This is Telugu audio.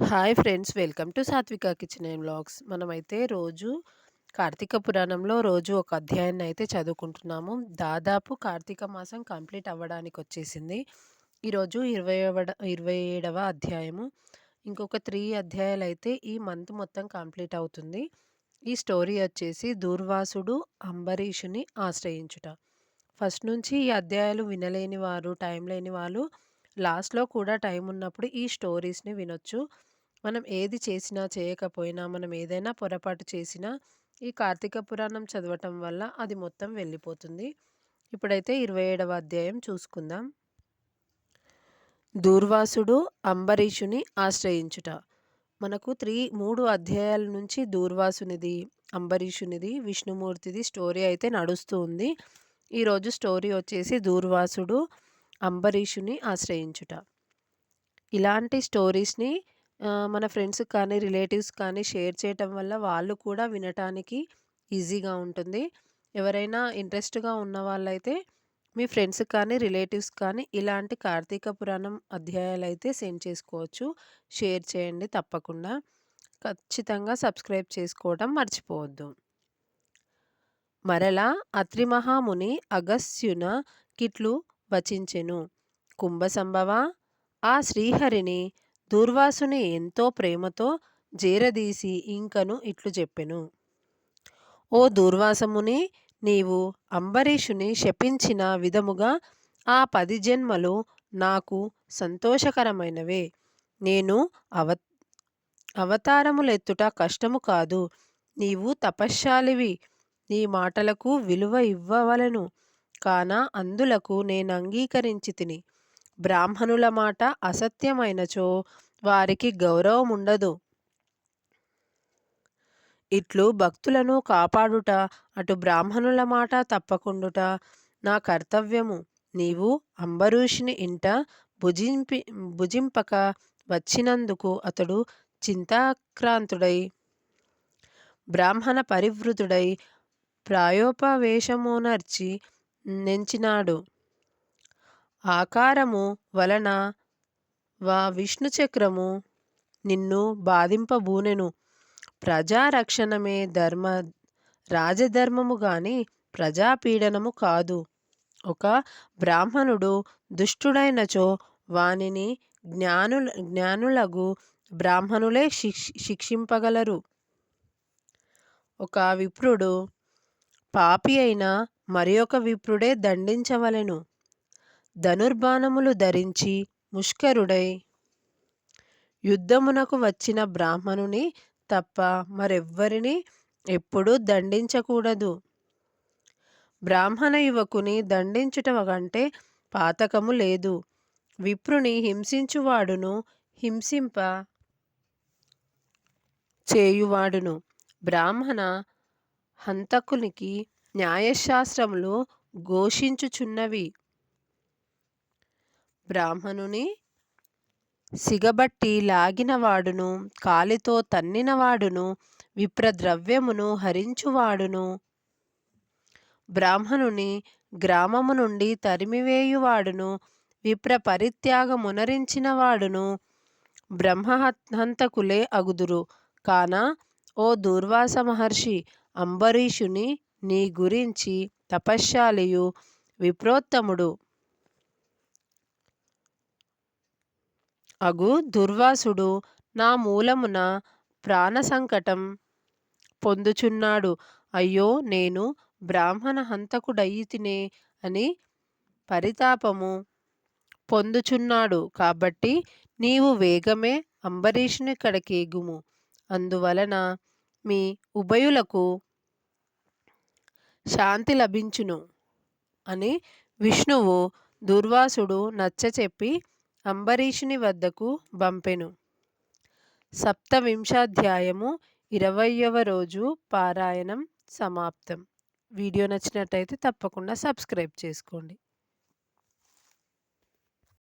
Hi friends welcome to Satvika kitchen and blogs మనమైతే రోజు కార్తీక పురాణంలో రోజు ఒక అధ్యాయాన్ని అయితే చదువుకుంటున్నాము. దాదాపు కార్తీక మాసం కంప్లీట్ అవ్వడానికి వచ్చేసింది. ఈరోజు ఇరవై ఇరవై ఏడవ అధ్యాయము. ఇంకొక త్రీ అధ్యాయాలు అయితే ఈ మంత్ మొత్తం కంప్లీట్ అవుతుంది. ఈ స్టోరీ వచ్చేసి దూర్వాసుడు అంబరీషుని ఆశ్రయించుట. ఫస్ట్ నుంచి ఈ అధ్యాయాలు వినలేని వారు టైం లేని వాళ్ళు లాస్ట్లో కూడా టైం ఉన్నప్పుడు ఈ స్టోరీస్ని వినొచ్చు. మనం ఏది చేసినా చేయకపోయినా మనం ఏదైనా పొరపాటు చేసినా ఈ కార్తీక పురాణం చదవటం వల్ల అది మొత్తం వెళ్ళిపోతుంది. ఇప్పుడైతే ఇరవై ఏడవ అధ్యాయం చూసుకుందాం. దూర్వాసుడు అంబరీషుని ఆశ్రయించుట. మనకు త్రీ మూడు అధ్యాయాల నుంచి దూర్వాసునిది అంబరీషునిది విష్ణుమూర్తిది స్టోరీ అయితే నడుస్తూ ఉంది. ఈరోజు స్టోరీ వచ్చేసి దూర్వాసుడు అంబరీషుని ఆశ్రయించుట. ఇలాంటి స్టోరీస్ని మన ఫ్రెండ్స్ కానీ రిలేటివ్స్ కానీ షేర్ చేయటం వల్ల వాళ్ళు కూడా వినటానికి ఈజీగా ఉంటుంది. ఎవరైనా ఇంట్రెస్ట్గా ఉన్న వాళ్ళైతే మీ ఫ్రెండ్స్ కానీ రిలేటివ్స్ కానీ ఇలాంటి కార్తీక పురాణం అధ్యాయాలు అయితే సెండ్ చేసుకోవచ్చు. షేర్ చేయండి తప్పకుండా. ఖచ్చితంగా సబ్స్క్రైబ్ చేసుకోవడం మర్చిపోవద్దు. మరలా అత్రిమహాముని అగస్యున కిట్లు వచించెను. కుంభసంభవ ఆ శ్రీహరిని దూర్వాసుని ఎంతో ప్రేమతో జీరదీసి ఇంకను ఇట్లు చెప్పెను. ఓ దూర్వాసముని నీవు అంబరీషుని శపించిన విధముగా ఆ పది జన్మలు నాకు సంతోషకరమైనవే. నేను అవ అవతారములెత్తుట కష్టము కాదు. నీవు తపశ్శాలివి. నీ మాటలకు విలువ ఇవ్వవలను. కాన అందులకు నేను అంగీకరించి తిని బ్రాహ్మణుల మాట అసత్యమైనచో వారికి గౌరవం ఉండదు ఇట్లు భక్తులను కాపాడుట అటు బ్రాహ్మణుల మాట తప్పకుండుట నా కర్తవ్యము. నీవు అంబరీషుని ఇంట భుజింపి భుజింపక వచ్చినందుకు అతడు చింతాక్రాంతుడై బ్రాహ్మణ పరివృతుడై ప్రాయోపవేశమునర్చి నెంచినాడు. ఆకారము వలన వా విష్ణు చక్రము నిన్ను బాధింపబూనెను. ప్రజారక్షణమే ధర్మ రాజధర్మము గాని ప్రజాపీడనము కాదు. ఒక బ్రాహ్మణుడు దుష్టుడైనచో వానిని జ్ఞానుల జ్ఞానులగు బ్రాహ్మణులే శిక్ష శిక్షింపగలరు. ఒక విప్రుడు పాపి అయిన మరి ఒక విప్రుడే దండించవలెను. ధనుర్బాణములు ధరించి ముష్కరుడై యుద్ధమునకు వచ్చిన బ్రాహ్మణుని తప్ప మరెవ్వరిని ఎప్పుడూ దండించకూడదు. బ్రాహ్మణ యువకుని దండించుట కంటే పాతకము లేదు. విప్రుని హింసించువాడును హింసింప చేయువాడును. బ్రాహ్మణ హంతకునికి న్యాయశాస్త్రములు ఘోషించుచున్నవి. బ్రాహ్మణుని సిగబట్టి లాగినవాడును కాలితో తన్నినవాడును విప్రద్రవ్యమును హరించువాడును. బ్రాహ్మణుని గ్రామము నుండి తరిమివేయువాడును విప్ర పరిత్యాగమునరించినవాడును బ్రహ్మహంతకులే అగుదురు. కాన ఓ దూర్వాస మహర్షి అంబరీషుని నీ గురించి తపశ్శాలియు విప్రోత్తముడు. అగు దుర్వాసుడు నా మూలమున ప్రాణ సంకటం పొందుచున్నాడు. అయ్యో నేను బ్రాహ్మణ హంతకుడయితినే అని పరితాపము పొందుచున్నాడు. కాబట్టి నీవు వేగమే అంబరీషుని కడకేగుము అందువలన మీ ఉభయులకు శాంతి లభించును అని విష్ణువు దుర్వాసుడు నచ్చచెప్పి అంబరీషుని వద్దకు పంపెను. సప్తవింశాధ్యాయము ఇరవయవ రోజు పారాయణం సమాప్తం. వీడియో నచ్చినట్టయితే తప్పకుండా సబ్స్క్రైబ్ చేసుకోండి.